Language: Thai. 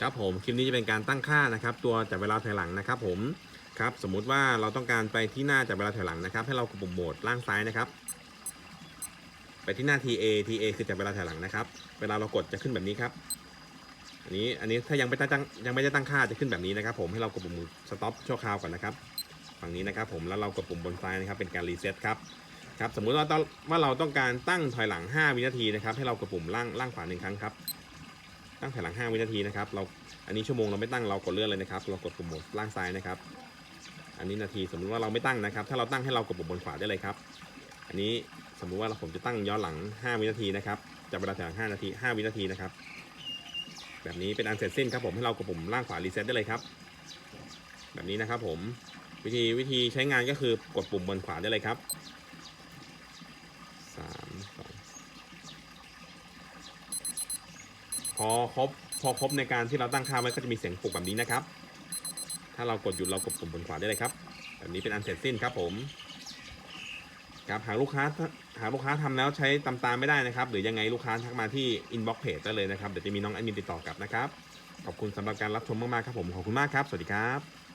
ครับผมคลิปนี้จะเป็นการตั้งค่านะครับ ตัวจับเวลาถอยหลังนะครับ ผมครับสมมุติว่าเราต้องการไปที่หน้าจับเวลาถอยหลังนะครับ ให้เรากดปุ่มโหมดล่างซ้ายนะครับ ไปที่หน้า TA TA คือจับเวลาถอยหลังนะครับ เวลาเรากดจะขึ้นแบบนี้ครับ อันนี้อันนี้ถ้ายังไม่ตั้งยังไม่ได้ตั้งค่าจะขึ้นแบบนี้นะครับ ผมให้เรากดปุ่ม stop ชั่วคราวก่อนนะครับฝั่งนี้นะครับ ผมแล้วเรากดปุ่มบนซ้ายนะครับเป็นการรีเซ็ตครับครับสมมุติว่าต้องว่าเราต้องการตั้งถอยหลัง 5 วินาทีนะครับ ให้เรากดปุ่มล่างล่างขวาหนึ่งครั้งครับ ตั้งถอยหลัง 5 วินาทีนะครับ เรา อันนี้ชั่วโมงเราไม่ตั้งเรากดเลื่อนเลยนะครับ เรากดปุ่มบนล่างซ้ายนะครับ อันนี้นาทีสมมติว่าเราไม่ตั้งนะครับ ถ้าเราตั้งให้เรากดปุ่มบนขวาได้เลยครับ อันนี้สมมุติว่าเราผมจะตั้งย้อนหลัง 5 วินาทีนะครับจับเวลาถอยหลัง5นาที 5 วินาทีนะครับ แบบนี้เป็นอันเสร็จสิ้นครับผม ให้เรากดปุ่มล่างขวารีเซ็ตได้เลยครับ แบบนี้นะครับผม วิธีวิธีใช้งานก็คือกดปุ่มบนขวาได้เลยครับสามสอง พอครบพอครบในการที่เราตั้งค่าไว้ก็จะมีเสียงปลุกแบบนี้นะครับ ถ้าเรากดหยุดเรากดปุ่มบนขวาได้เลยครับ แบบนี้เป็นอันเสร็จสิ้นครับผมครับหากลูกค้าหากลูกค้าทำแล้วใช้ตามตามไม่ได้นะครับ หรือยังไงลูกค้าทักมาที่อินบ็อกเพจได้เลยนะครับ เดี๋ยวจะมีน้องแอดมินติดต่อกลับนะครับ ขอบคุณสำหรับการรับชมมากๆครับผม ขอบคุณมากครับ สวัสดีครับ